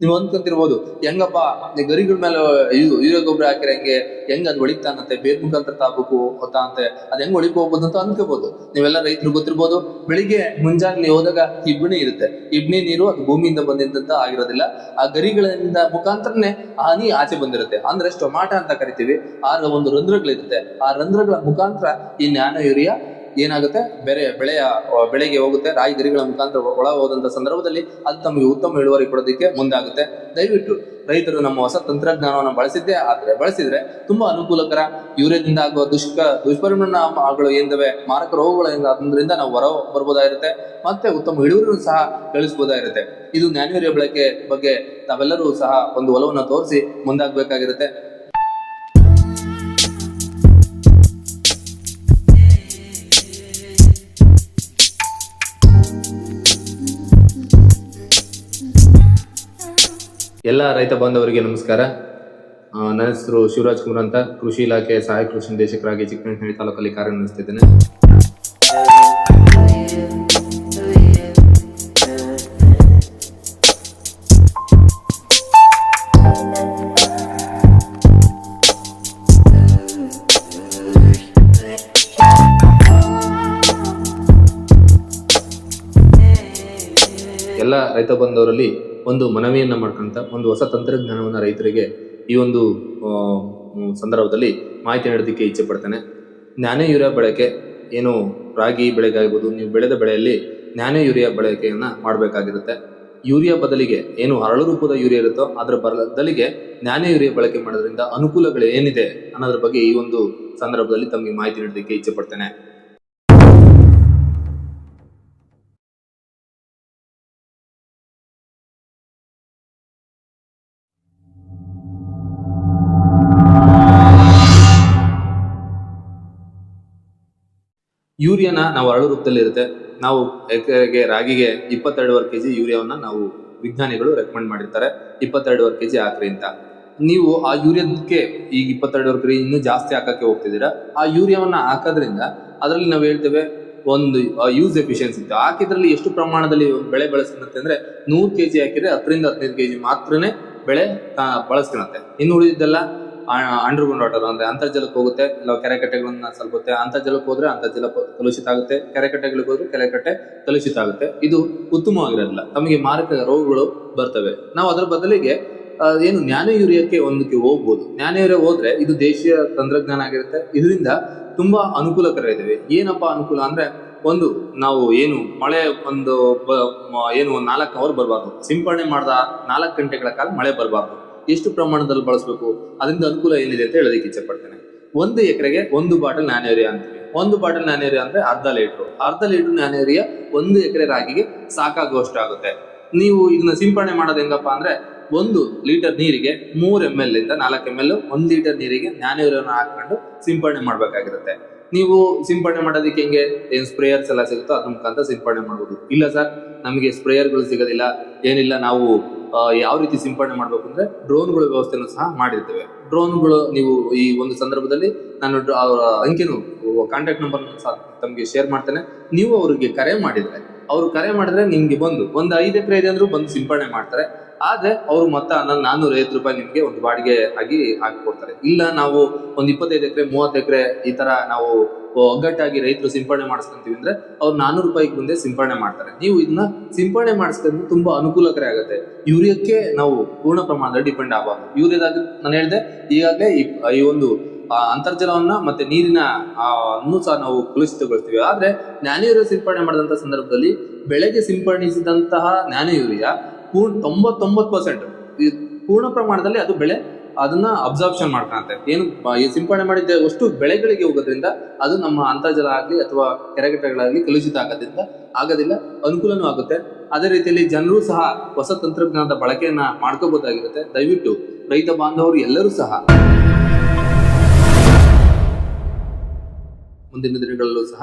ನೀವು ಅನ್ಕೊಂತಿರ್ಬೋದು ಹೆಂಗಪ್ಪ ಗರಿಗಳ ಮೇಲೆ ಯೂರಿಯಾ ಗೊಬ್ಬರ ಹಾಕಿರ ಹೆಂಗೆ, ಹೆಂಗ್ ಅದ್ ಒಳಿತಾನಂತೆ, ಬೇರ್ ಮುಖಾಂತರ ತಾಬೇಕು ಹೊತ್ತಾಂತೆ ಅದ್ ಹೆಂಗ್ ಹೊಳಿಕ್ ಹೋಗ್ಬೋದು ಅಂತ ಅನ್ಕೋಬಹುದು ನೀವೆಲ್ಲ ರೈತರು ಗೊತ್ತಿರ್ಬೋದು, ಬೆಳಿಗ್ಗೆ ಮುಂಜಾನೆ ನೀವು ಹೋದಾಗ ಇಬ್ಬನಿ ಇರುತ್ತೆ. ಇಬ್ಬನಿ ನೀರು ಅದು ಭೂಮಿಯಿಂದ ಬಂದಿದ್ದಂತ ಆಗಿರೋದಿಲ್ಲ. ಆ ಗರಿಗಳಿಂದ ಮುಖಾಂತರನೇ ಹನಿ ಆಚೆ ಬಂದಿರುತ್ತೆ. ಅಂದ್ರೆ ಟೊಮಾಟ ಅಂತ ಕರಿತೀವಿ. ಆಗ ಒಂದು ರಂಧ್ರಗಳಿರುತ್ತೆ. ಆ ರಂಧ್ರಗಳ ಮುಖಾಂತರ ಈ ನ್ಯಾನೋ ಯೂರಿಯಾ ಏನಾಗುತ್ತೆ? ಬೇರೆ, ಬೆಳೆಯ ಬೆಳೆಗೆ ಹೋಗುತ್ತೆ. ರಾಯಿ ಗರಿಗಳ ಮುಖಾಂತರ ಒಳ ಹೋದಂತ ಸಂದರ್ಭದಲ್ಲಿ ಅದು ತಮಗೆ ಉತ್ತಮ ಇಳುವರಿ ಕೊಡೋದಕ್ಕೆ ಮುಂದಾಗುತ್ತೆ ದಯವಿಟ್ಟು ರೈತರು ನಮ್ಮ ಹೊಸ ತಂತ್ರಜ್ಞಾನವನ್ನು ಬಳಸಿದ್ದೆ ಆದ್ರೆ, ಬಳಸಿದ್ರೆ ತುಂಬಾ ಅನುಕೂಲಕರ. ಯೂರಿಯಾದಿಂದ ಆಗುವ ದುಷ್ಕ ದುಷ್ಪರಿಣಾಮಗಳು ಏನಿದಾವೆ? ಮಾರಕ ರೋಗಗಳು ಅದರಿಂದ ನಾವು ಹೊರ ಬರ್ಬೋದಾಗಿರುತ್ತೆ. ಮತ್ತೆ ಉತ್ತಮ ಇಳುವರಿನೂ ಸಹ ಗಳಿಸಬಹುದಾಗಿರುತ್ತೆ ಇದು ನ್ಯಾನ್ಯೂರಿಯಾ ಬಳಕೆ ಬಗ್ಗೆ ತಾವೆಲ್ಲರೂ ಸಹ ಒಂದು ಒಲವನ್ನು ತೋರಿಸಿ ಮುಂದಾಗಬೇಕಾಗಿರುತ್ತೆ. ಎಲ್ಲ ರೈತ ಬಾಂಧವರಿಗೆ ನಮಸ್ಕಾರ. ನನ್ನ ಹೆಸರು ಶಿವರಾಜ್ ಕುಮಾರ್ ಅಂತ. ಕೃಷಿ ಇಲಾಖೆ ಸಹಾಯಕ ಕೃಷಿ ನಿರ್ದೇಶಕರಾಗಿ ಚಿಕ್ಕಮಗಳೂರು ತಾಲೂಕಲ್ಲಿ ಕಾರ್ಯನಿರ್ವಹಿಸ್ತಿದ್ದೇನೆ ರೈತ ಬಂಧವರಲ್ಲಿ ಒಂದು ಮನವಿಯನ್ನು ಮಾಡ್ಕೊಂತ ಒಂದು ಹೊಸ ತಂತ್ರಜ್ಞಾನವನ್ನು ರೈತರಿಗೆ ಈ ಒಂದು ಸಂದರ್ಭದಲ್ಲಿ ಮಾಹಿತಿ ನೀಡೋದಕ್ಕೆ ಇಚ್ಛೆ ಪಡ್ತೇನೆ. ನ್ಯಾನೋ ಯೂರಿಯಾ ಬಳಕೆ ಏನು ರಾಗಿ ಬೆಳೆಗಾಗ್ಬೋದು ನೀವು ಬೆಳೆದ ಬೆಳೆಯಲ್ಲಿ ನ್ಯಾನೋ ಯೂರಿಯಾ ಬಳಕೆಯನ್ನು ಮಾಡಬೇಕಾಗಿರುತ್ತೆ. ಯೂರಿಯಾ ಬದಲಿಗೆ ಏನು ಹರಳು ರೂಪದ ಯೂರಿಯಾ ಇರುತ್ತೋ ಅದರ ಬದಲಿಗೆ ನ್ಯಾನೋ ಯೂರಿಯಾ ಬಳಕೆ ಮಾಡೋದ್ರಿಂದ ಅನುಕೂಲಗಳು ಏನಿದೆ ಅನ್ನೋದ್ರ ಬಗ್ಗೆ ಈ ಒಂದು ಸಂದರ್ಭದಲ್ಲಿ ತಮಗೆ ಮಾಹಿತಿ ನೀಡೋದಕ್ಕೆ ಇಚ್ಛೆ ಪಡ್ತೇನೆ. ಯೂರಿಯಾನ ನಾವು ಅರಳು ರೂಪದಲ್ಲಿ ಇರುತ್ತೆ. ನಾವು ಎಕರೆಗೆ ರಾಗಿಗೆ ಇಪ್ಪತ್ತೆರಡುವರೆ ಕೆ ಜಿ ಯೂರಿಯಾವನ್ನ ನಾವು ವಿಜ್ಞಾನಿಗಳು ರೆಕಮೆಂಡ್ ಮಾಡಿರ್ತಾರೆ. ಇಪ್ಪತ್ತೆರಡುವರೆ ಕೆಜಿ ಹಾಕ್ರಿ ಅಂತ. ನೀವು ಆ ಯೂರಿಯಾದಕ್ಕೆ ಈಗ ಇಪ್ಪತ್ತೆರಡುವರೆ ಕೆ ಇನ್ನೂ ಜಾಸ್ತಿ ಹಾಕಕ್ಕೆ ಹೋಗ್ತಿದ್ದೀರಾ? ಆ ಯೂರಿಯಾವನ್ನ ಹಾಕೋದ್ರಿಂದ ಅದರಲ್ಲಿ ನಾವು ಹೇಳ್ತೇವೆ ಒಂದು ಯೂಸ್ ಎಫಿಷಿಯನ್ಸಿ ಇತ್ತು. ಹಾಕಿದ್ರಲ್ಲಿ ಎಷ್ಟು ಪ್ರಮಾಣದಲ್ಲಿ ಬೆಳೆ ಬೆಳೆಸ್ಕೊಳುತ್ತೆ ಅಂದ್ರೆ ನೂರು ಕೆಜಿ ಹಾಕಿದ್ರೆ ಹತ್ತರಿಂದ ಹದಿನೈದು ಕೆಜಿ ಮಾತ್ರನೇ ಬೆಳೆ ಬಳಸ್ಕೊಳುತ್ತೆ ಇನ್ನು ಉಳಿದಿದ್ದೆಲ್ಲ ಅಂಡರ್ಗ್ರೌಂಡ್ ವಾಟರ್ ಅಂದ್ರೆ ಅಂತರ್ಜಲಕ್ಕೆ ಹೋಗುತ್ತೆ, ಇಲ್ಲ ಕೆರೆ ಕಟ್ಟೆಗಳನ್ನ ಸಲ್ಪುತ್ತೆ, ಅಂತರ್ಜಲಕ್ಕೆ ಹೋದ್ರೆ ಅಂತರ್ಜಲ ಕಲುಷಿತ ಆಗುತ್ತೆ, ಕೆರೆ ಕಟ್ಟೆಗಳಿಗೆ ಹೋದ್ರೆ ಕೆರೆ ಕಟ್ಟೆ ಕಲುಷಿತ ಆಗುತ್ತೆ. ಇದು ಉತ್ತಮವಾಗಿರೋದಿಲ್ಲ. ತಮಗೆ ಮಾರಕ ರೋಗಗಳು ಬರ್ತವೆ. ನಾವು ಅದರ ಬದಲಿಗೆ ಏನು ಯೂರಿಯಾಕ್ಕೆ ಒಂದಕ್ಕೆ ಹೋಗ್ಬೋದು. ಜ್ಞಾನ ಯೂರಿಯಾ ಹೋದ್ರೆ ಇದು ದೇಶೀಯ ತಂತ್ರಜ್ಞಾನ ಆಗಿರುತ್ತೆ. ಇದರಿಂದ ತುಂಬಾ ಅನುಕೂಲಕರ ಇದಾವೆ. ಏನಪ್ಪಾ ಅನುಕೂಲ ಅಂದ್ರೆ ಒಂದು, ನಾವು ಏನು ಮಳೆ ಒಂದು ಏನು ನಾಲ್ಕು ಅವರ್ ಬರಬಾರ್ದು. ಸಿಂಪಡಣೆ ಮಾಡಿದ ನಾಲ್ಕು ಗಂಟೆಗಳ ಕಾಲ ಮಳೆ ಬರಬಾರ್ದು. ಎಷ್ಟು ಪ್ರಮಾಣದಲ್ಲಿ ಬಳಸಬೇಕು? ಅದರಿಂದ ಅನುಕೂಲ ಏನಿದೆ ಅಂತ ಹೇಳೋದಕ್ಕೆ ಇಚ್ಛೆ ಪಡ್ತೇನೆ. ಒಂದು ಎಕರೆಗೆ ಒಂದು ಬಾಟಲ್ ನ್ಯಾನೇರಿಯಾ ಅಂತೀವಿ. ಒಂದು ಬಾಟಲ್ ನ್ಯಾನೇರಿಯಾ ಅಂದ್ರೆ ಅರ್ಧ ಲೀಟ್ರು. ಅರ್ಧ ಲೀಟರ್ ನ್ಯಾನೇರಿಯಾ ಒಂದು ಎಕರೆ ರಾಗಿಗೆ ಸಾಕಾಗುವಷ್ಟು ಆಗುತ್ತೆ. ನೀವು ಇದನ್ನ ಸಿಂಪಡಣೆ ಮಾಡೋದು ಹೆಂಗಪ್ಪ ಅಂದ್ರೆ ಒಂದು ಲೀಟರ್ ನೀರಿಗೆ ಮೂರ್ ಎಂ ಎಲ್ ಇಂದ ನಾಲ್ಕು ಎಂ ಎಲ್ ಒಂದು ಲೀಟರ್ ನೀರಿಗೆ ನ್ಯಾನೇರಿಯಾನ ಹಾಕೊಂಡು ಸಿಂಪಡಣೆ ಮಾಡ್ಬೇಕಾಗಿರುತ್ತೆ. ನೀವು ಸಿಂಪಡಣೆ ಮಾಡೋದಕ್ಕೆ ಹೆಂಗೆ? ಏನ್ ಸ್ಪ್ರೇಯರ್ಸ್ ಎಲ್ಲ ಸಿಗುತ್ತೋ ಅದ್ರ ಮುಖಾಂತರ ಸಿಂಪಡಣೆ ಮಾಡ್ಬೋದು. ಇಲ್ಲ ಸರ್ ನಮಗೆ ಸ್ಪ್ರೇಯರ್ಗಳು ಸಿಗೋದಿಲ್ಲ. ಏನಿಲ್ಲ, ನಾವು ಯಾವ ರೀತಿ ಸಿಂಪಡಣೆ ಮಾಡ್ಬೇಕು ಅಂದ್ರೆ ಡ್ರೋನ್ಗಳ ವ್ಯವಸ್ಥೆಯನ್ನು ಸಹ ಮಾಡಿರ್ತೇವೆ. ಡ್ರೋನ್ಗಳು ನೀವು ಈ ಒಂದು ಸಂದರ್ಭದಲ್ಲಿ ನಾನು ಅವರ ಅಂಕೆನು ಕಾಂಟ್ಯಾಕ್ಟ್ ನಂಬರ್ ಸಹ ತಮಗೆ ಶೇರ್ ಮಾಡ್ತೇನೆ. ನೀವು ಅವರಿಗೆ ಕರೆ ಮಾಡಿದ್ರೆ, ಅವರು ಕರೆ ಮಾಡಿದ್ರೆ ನಿಮ್ಗೆ ಬಂದು, ಒಂದು ಐದು ಎಕರೆ ಇದೆ ಅಂದ್ರೂ ಬಂದು ಸಿಂಪಡಣೆ ಮಾಡ್ತಾರೆ. ಆದ್ರೆ ಅವರು ಮತ್ತೆ ಹನ್ನೊಂದು ನಾನ್ನೂರ ಐವತ್ತು ರೂಪಾಯಿ ನಿಮ್ಗೆ ಒಂದು ಬಾಡಿಗೆ ಆಗಿ ಹಾಕಿಕೊಡ್ತಾರೆ. ಇಲ್ಲ ನಾವು ಒಂದು ಇಪ್ಪತ್ತೈದು ಎಕರೆ, ಮೂವತ್ತು ಎಕರೆ ಈ ತರ ನಾವು ಒಗ್ಗಟ್ಟಾಗಿ ರೈತರು ಸಿಂಪಡಣೆ ಮಾಡಿಸ್ಕೊಂತೀವಿ ಅಂದ್ರೆ ಅವ್ರು ನಾನ್ನೂರು ರೂಪಾಯಿಗೆ ಮುಂದೆ ಸಿಂಪಡಣೆ ಮಾಡ್ತಾರೆ. ನೀವು ಇದನ್ನ ಸಿಂಪಡಣೆ ಮಾಡಿಸ್ಕೊಂಡು ತುಂಬಾ ಅನುಕೂಲಕರ ಆಗುತ್ತೆ. ಯೂರಿಯಾಕ್ಕೆ ನಾವು ಪೂರ್ಣ ಪ್ರಮಾಣದಲ್ಲಿ ಡಿಪೆಂಡ್ ಆಗಬಾರ್ದು. ಯೂರಿಯಾದಾಗ ನಾನು ಹೇಳಿದೆ, ಈಗಾಗಲೇ ಈ ಒಂದು ಅಂತರ್ಜಲವನ್ನ ಮತ್ತೆ ನೀರಿನ ಅನ್ನು ಸಹ ನಾವು ಕಲುಷಿತಗೊಳಿಸ್ತೀವಿ. ಆದ್ರೆ ನ್ಯಾನ ಯೂರಿಯಾ ಸಿಂಪಡಣೆ ಮಾಡಿದಂತ ಸಂದರ್ಭದಲ್ಲಿ ಬೆಳೆಗೆ ಸಿಂಪಡಿಸಿದಂತಹ ನ್ಯಾನ ಯೂರಿಯಾ ಪೂರ್ಣ ತೊಂಬತ್ತೊಂಬತ್ತು ಪರ್ಸೆಂಟ್ ಪೂರ್ಣ ಪ್ರಮಾಣದಲ್ಲಿ ಅದು ಬೆಳೆ ಅದನ್ನ ಅಬ್ಸಾರ್ಪ್ಷನ್ ಮಾಡ್ಕೊಳತ್ತೆ ಏನು ಈ ಸಿಂಪಡಣೆ ಮಾಡಿದ್ದ ಅಷ್ಟು ಬೆಳೆಗಳಿಗೆ ಹೋಗೋದ್ರಿಂದ ಅದು ನಮ್ಮ ಅಂತರ್ಜಲ ಆಗಲಿ ಅಥವಾ ಕೆರೆಗಟ್ಟೆಗಳಾಗಲಿ ಕಲುಷಿತ ಆಗೋದ್ರಿಂದ ಆಗೋದಿಲ್ಲ, ಅನುಕೂಲನೂ ಆಗುತ್ತೆ. ಅದೇ ರೀತಿಯಲ್ಲಿ ಜನರು ಸಹ ಹೊಸ ತಂತ್ರಜ್ಞಾನದ ಬಳಕೆಯನ್ನ ಮಾಡ್ಕೋಬಹುದಾಗಿರುತ್ತೆ. ದಯವಿಟ್ಟು ರೈತ ಬಾಂಧವರು ಎಲ್ಲರೂ ಸಹ ಮುಂದಿನ ದಿನಗಳಲ್ಲೂ ಸಹ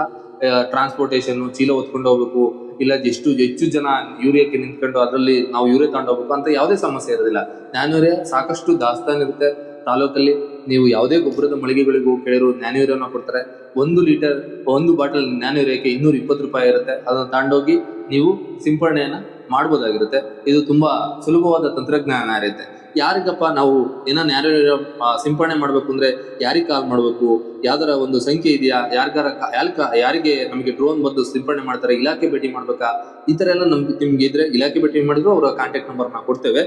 ಟ್ರಾನ್ಸ್ಪೋರ್ಟೇಷನ್ ಚೀಲ ಹೊತ್ಕೊಂಡು ಹೋಗ್ಬೇಕು, ಇಲ್ಲ ಎಷ್ಟು ಹೆಚ್ಚು ಜನ ಯೂರಿಯಾಕ್ಕೆ ನಿಂತ್ಕೊಂಡು ಅದರಲ್ಲಿ ನಾವು ಯೂರಿಯಾ ತಗೊಂಡು ಹೋಗ್ಬೇಕು ಅಂತ ಯಾವುದೇ ಸಮಸ್ಯೆ ಇರೋದಿಲ್ಲ. ನ್ಯಾನೂರಿಯಾ ಸಾಕಷ್ಟು ದಾಸ್ತಾನು ಇರುತ್ತೆ ತಾಲೂಕಲ್ಲಿ ನೀವು ಯಾವುದೇ ಗೊಬ್ಬರದ ಮಳಿಗೆಗಳಿಗೂ ಕೇಳಿರೋ ನ್ಯಾನೂರಿಯಾನ ಕೊಡ್ತಾರೆ. ಒಂದು ಲೀಟರ್, ಒಂದು ಬಾಟಲ್ ನ್ಯಾನೂರಿಯಾಕ್ಕೆ ಇನ್ನೂರ ಇಪ್ಪತ್ತು ರೂಪಾಯಿ ಇರುತ್ತೆ. ಅದನ್ನ ತಗೊಂಡೋಗಿ ನೀವು ಸಿಂಪಡಣೆಯನ್ನ ಮಾಡ್ಬೋದಾಗಿರುತ್ತೆ. ಇದು ತುಂಬಾ ಸುಲಭವಾದ ತಂತ್ರಜ್ಞಾನ ಇರುತ್ತೆ. ಯಾರಿಗಪ್ಪ ನಾವು ಏನೋ ಯೂರಿಯಾ ಸಿಂಪಡಣೆ ಮಾಡ್ಬೇಕು ಅಂದ್ರೆ ಯಾರಿಗೆ ಕಾಲ್ ಮಾಡಬೇಕು? ಯಾವ್ದಾರ ಒಂದು ಸಂಖ್ಯೆ ಇದೆಯಾ? ಯಾರಿಗಾರ ಯಾರಿಗೆ ನಮಗೆ ಡ್ರೋನ್ ಬಂದು ಸಿಂಪಡಣೆ ಮಾಡ್ತಾರೆ? ಇಲಾಖೆ ಭೇಟಿ ಮಾಡ್ಬೇಕಾ? ಈ ತರ ಎಲ್ಲ ನಮ್ಗೆ, ನಿಮ್ಗೆ ಇದ್ರೆ ಇಲಾಖೆ ಭೇಟಿ ಮಾಡಿದ್ರು, ಅವರ ಕಾಂಟ್ಯಾಕ್ಟ್ ನಂಬರ್ನ ಕೊಡ್ತೇವೆ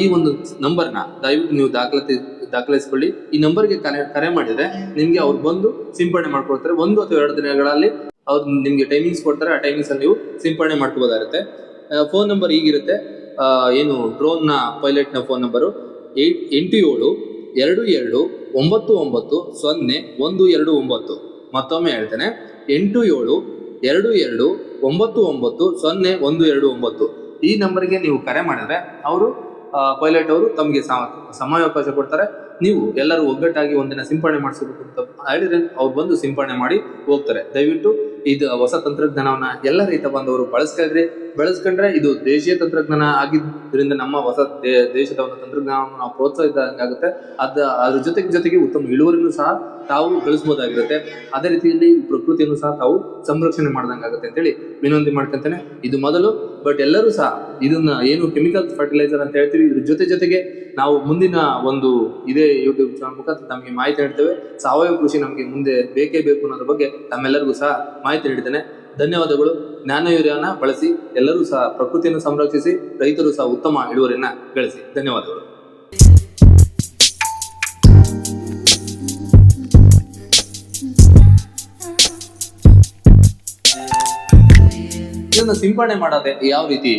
ಈ ಒಂದು ನಂಬರ್ನ ದಯವಿಟ್ಟು ನೀವು ದಾಖಲಾತಿ ದಾಖಲಿಸ್ಕೊಳ್ಳಿ. ಈ ನಂಬರ್ಗೆ ಕರೆ ಕರೆ ಮಾಡಿದ್ರೆ ನಿಮ್ಗೆ ಅವ್ರು ಬಂದು ಸಿಂಪಡಣೆ ಮಾಡ್ಕೊಡ್ತಾರೆ. ಒಂದು ಅಥವಾ ಎರಡು ದಿನಗಳಲ್ಲಿ ಅವ್ರು ನಿಮ್ಗೆ ಟೈಮಿಂಗ್ಸ್ ಕೊಡ್ತಾರೆ. ಆ ಟೈಮಿಂಗ್ಸ್ ಅಲ್ಲಿ ನೀವು ಸಿಂಪಡಣೆ ಮಾಡ್ಕೋಬೋದಾಗುತ್ತೆ. ಫೋನ್ ನಂಬರ್ ಈಗಿರುತ್ತೆ. ಏನು ಡ್ರೋನ್ನ ಪೈಲಟ್ನ ಫೋನ್ ನಂಬರು ಏಟ್, ಎಂಟು ಏಳು, ಎರಡು ಎರಡು, ಒಂಬತ್ತು ಒಂಬತ್ತು, ಸೊನ್ನೆ, ಒಂದು ಎರಡು ಒಂಬತ್ತು. ಮತ್ತೊಮ್ಮೆ ಹೇಳ್ತೇನೆ. ಎಂಟು ಏಳು, ಎರಡು ಎರಡು, ಒಂಬತ್ತು ಒಂಬತ್ತು, ಸೊನ್ನೆ, ಒಂದು ಎರಡು ಒಂಬತ್ತು. ಈ ನಂಬರ್ಗೆ ನೀವು ಕರೆ ಮಾಡಿದ್ರೆ ಅವರು ಪೈಲಟ್ ಅವರು ತಮಗೆ ಸಮಯಾವಕಾಶ ಕೊಡ್ತಾರೆ. ನೀವು ಎಲ್ಲರೂ ಒಗ್ಗಟ್ಟಾಗಿ ಒಂದಿನ ಸಿಂಪಡಣೆ ಮಾಡಿಸಬೇಕು ಅಂತ ಹೇಳಿದ್ರೆ ಅವ್ರು ಬಂದು ಸಿಂಪಡಣೆ ಮಾಡಿ ಹೋಗ್ತಾರೆ. ದಯವಿಟ್ಟು ಇದು ಹೊಸ ತಂತ್ರಜ್ಞಾನವನ್ನ ಎಲ್ಲ ರೀತಿ ಬಂದವರು ಬಳಸ್ಕೊಂಡ್ರೆ ಇದು ದೇಶೀಯ ತಂತ್ರಜ್ಞಾನ ಆಗಿದ್ದರಿಂದ ನಮ್ಮ ಹೊಸ ದೇಶದ ಒಂದು ತಂತ್ರಜ್ಞಾನವನ್ನು ನಾವು ಪ್ರೋತ್ಸಾಹಿಸಿದಂಗಾಗುತ್ತೆ ಅದ, ಅದ್ರ ಜೊತೆಗೆ ಜೊತೆಗೆ ಉತ್ತಮ ಇಳುವರಿನೂ ಸಹ ತಾವು ಗಳಿಸಬಹುದಾಗಿರುತ್ತೆ ಅದೇ ರೀತಿಯಲ್ಲಿ ಪ್ರಕೃತಿಯನ್ನು ಸಹ ತಾವು ಸಂರಕ್ಷಣೆ ಮಾಡ್ದಂಗಾಗುತ್ತೆ ಅಂತೇಳಿ ವಿನಂತಿ ಮಾಡ್ಕೊಂತೇನೆ. ಇದು ಮೊದಲು ಬಟ್ ಎಲ್ಲರೂ ಸಹ ಇದನ್ನ ಏನು ಕೆಮಿಕಲ್ ಫರ್ಟಿಲೈಸರ್ ಅಂತ ಹೇಳ್ತೀವಿ, ಇದ್ರ ಜೊತೆ ಜೊತೆಗೆ ನಾವು ಮುಂದಿನ ಒಂದು ಇದೇ ಯೂಟ್ಯೂಬ್ ಚಾನಲ್ ಮುಖಾಂತರ ನಮಗೆ ಮಾಹಿತಿ ನೀಡ್ತೇವೆ. ಸಾವಯವ ಕೃಷಿ ನಮಗೆ ಮುಂದೆ ಬೇಕೇ ಬೇಕು ಅನ್ನೋದ್ರ ಬಗ್ಗೆ ತಮ್ಮೆಲ್ಲರಿಗೂ ಸಹ ಮಾಹಿತಿ ನೀಡಿದ್ದೇನೆ ಧನ್ಯವಾದಗಳು. ಜ್ಞಾನ ಬಳಸಿ ಎಲ್ಲರೂ ಸಹ ಪ್ರಕೃತಿಯನ್ನು ಸಂರಕ್ಷಿಸಿ, ರೈತರು ಸಹ ಉತ್ತಮ ಇಳುವರಿಯನ್ನ ಗಳಿಸಿ. ಧನ್ಯವಾದಗಳು. ಇದನ್ನ ಸಿಂಪಡಣೆ ಮಾಡೋದೆ ಯಾವ ರೀತಿ?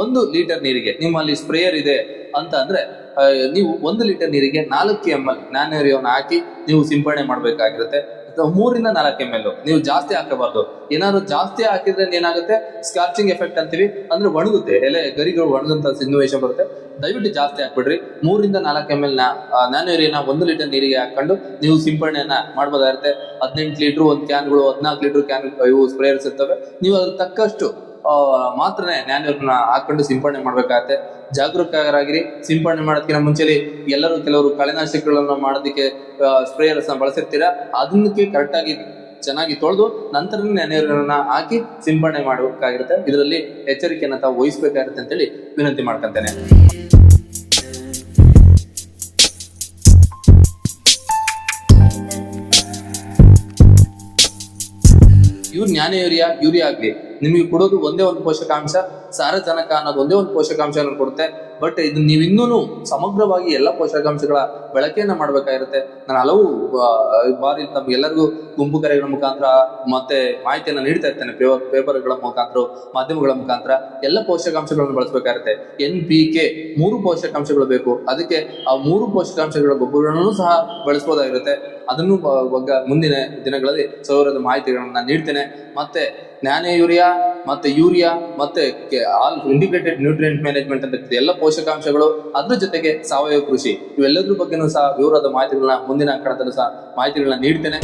ಒಂದು ಲೀಟರ್ ನೀರಿಗೆ, ನಿಮ್ಮಲ್ಲಿ ಸ್ಪ್ರೇಯರ್ ಇದೆ ಅಂತ ಅಂದ್ರೆ ನೀವು ಒಂದು ಲೀಟರ್ ನೀರಿಗೆ ನಾಲ್ಕು ಎಂ ಎಲ್ ಹಾಕಿ ನೀವು ಸಿಂಪಡಣೆ ಮಾಡಬೇಕಾಗಿರುತ್ತೆ. ಮೂರಿಂದ ನಾಲ್ಕು ಎಂ ಎಲ್ ನೀವು ಜಾಸ್ತಿ ಹಾಕಬಾರ್ದು. ಏನಾದ್ರು ಜಾಸ್ತಿ ಹಾಕಿದ್ರೆ ಏನಾಗುತ್ತೆ? ಸ್ಕಾರ್ಚಿಂಗ್ ಎಫೆಕ್ಟ್ ಅಂತೀವಿ. ಅಂದ್ರೆ ಒಣಗುತ್ತೆ. ಎಲೆ, ಗರಿಗಳು ಒಣಗಂತ ಸಿನ್ವೇಶ ಬರುತ್ತೆ. ದಯವಿಟ್ಟು ಜಾಸ್ತಿ ಹಾಕ್ಬಿಡ್ರಿ. ಮೂರಿಂದ ನಾಲ್ಕು ಎಂ ಎಲ್ ನಾನು ನ್ಯಾನೋರಿಯನ್ನ ಒಂದು ಲೀಟರ್ ನೀರಿಗೆ ಹಾಕೊಂಡು ನೀವು ಸಿಂಪಡಣೆಯನ್ನ ಮಾಡ್ಬೋದಾಗಿರುತ್ತೆ ಹದಿನೆಂಟು ಲೀಟರ್, ಒಂದು ಕ್ಯಾನ್ಗಳು ಹದಿನಾಲ್ಕು ಲೀಟರ್ ಕ್ಯಾನ್ ಇವು ಸ್ಪ್ರೇಯರ್ಸ್ ಇರ್ತವೆ ನೀವು ಅದ್ರ ತಕ್ಕಷ್ಟು ಮಾತ್ರನೇ ನ್ಯಾನೋರ್ನ ಹಾಕೊಂಡು ಸಿಂಪಡಣೆ ಮಾಡ್ಬೇಕಾಗತ್ತೆ. ಜಾಗರೂಕರಾಗಿರಿ, ಸಿಂಪಡಣೆ ಮಾಡೋದಕ್ಕಿಂತ ಮುಂಚೆಲಿ ಎಲ್ಲರೂ ಕೆಲವರು ಕಳೆನಾಶಕಗಳನ್ನು ಮಾಡೋದಕ್ಕೆ ಸ್ಪ್ರೇಯರ್ಸ್ ಬಳಸಿರ್ತೀರಾ? ಅದನ್ನಕ್ಕೆ ಕರೆಕ್ಟ್ ಆಗಿ ಚೆನ್ನಾಗಿ ತೊಳೆದು ನಂತರ ನ್ಯಾನೋರ್ನ ಹಾಕಿ ಸಿಂಪಡಣೆ ಮಾಡಬೇಕಾಗಿರುತ್ತೆ. ಇದರಲ್ಲಿ ಎಚ್ಚರಿಕೆಯನ್ನು ತಾವು ವಹಿಸ್ಬೇಕಾಗಿರುತ್ತೆ ಅಂತೇಳಿ ವಿನಂತಿ ಮಾಡ್ಕೊಂತೇನೆ. ಇವ್ರು ಜ್ಞಾನ ಯೂರಿಯಾ ಯೂರಿಯಾ ಆಗ್ಲಿ. ನಿಮಗೆ ಕೊಡೋದು ಒಂದೇ ಒಂದು ಪೋಷಕಾಂಶ, ಸಾರಜನಕ ಅನ್ನೋದು ಒಂದೇ ಒಂದು ಪೋಷಕಾಂಶವನ್ನು ಕೊಡುತ್ತೆ. ಬಟ್ ಇದು ನೀವು ಇನ್ನೂ ಸಮಗ್ರವಾಗಿ ಎಲ್ಲ ಪೋಷಕಾಂಶಗಳ ಬಳಕೆಯನ್ನ ಮಾಡ್ಬೇಕಾಗಿರುತ್ತೆ. ನಾನು ಹಲವು ಬಾರಿ ತಮ್ಗೆಲ್ಲರಿಗೂ ಗುಂಪು ಕರೆಗಳ ಮುಖಾಂತರ ಮತ್ತೆ ಮಾಹಿತಿಯನ್ನ ನೀಡ್ತಾ ಇರ್ತೇನೆ. ಪೇಪರ್ ಪೇಪರ್ಗಳ ಮುಖಾಂತರ ಮಾಧ್ಯಮಗಳ ಮುಖಾಂತರ ಎಲ್ಲ ಪೋಷಕಾಂಶಗಳನ್ನು ಬಳಸಬೇಕಾಗಿರುತ್ತೆ. ಎನ್ ಪಿ ಕೆ ಮೂರು ಪೋಷಕಾಂಶಗಳು ಬೇಕು. ಅದಕ್ಕೆ ಆ ಮೂರು ಪೋಷಕಾಂಶಗಳ ಗೊಬ್ಬರಗಳನ್ನು ಸಹ ಬಳಸಬಹುದಾಗಿರುತ್ತೆ ಅದನ್ನು ಮುಂದಿನ ದಿನಗಳಲ್ಲಿ ಸೌರದ ನಾನು ನೀಡ್ತೇನೆ. ಮತ್ತೆ ನ್ಯಾನೆ ಯೂರಿಯಾ, ಮತ್ತೆ ಯೂರಿಯಾ, ಮತ್ತೆ ಆಲ್ ಇಂಡಿಕೇಟೆಡ್ ನ್ಯೂಟ್ರಿಯೆಂಟ್ ಮ್ಯಾನೇಜ್ಮೆಂಟ್ ಅಂತ. ಎಲ್ಲ ಪೋಷಕಾಂಶಗಳು ಅದ್ರ ಜೊತೆಗೆ ಸಾವಯವ ಕೃಷಿ ಇವೆಲ್ಲದ್ರ ಬಗ್ಗೆನೂ ಸಹ ವಿವರದ ಮಾಹಿತಿಗಳನ್ನ ಮುಂದಿನ ಕಡತಲ್ಲೂ ಸಹ ಮಾಹಿತಿಗಳನ್ನ ನೀಡ್ತೇನೆ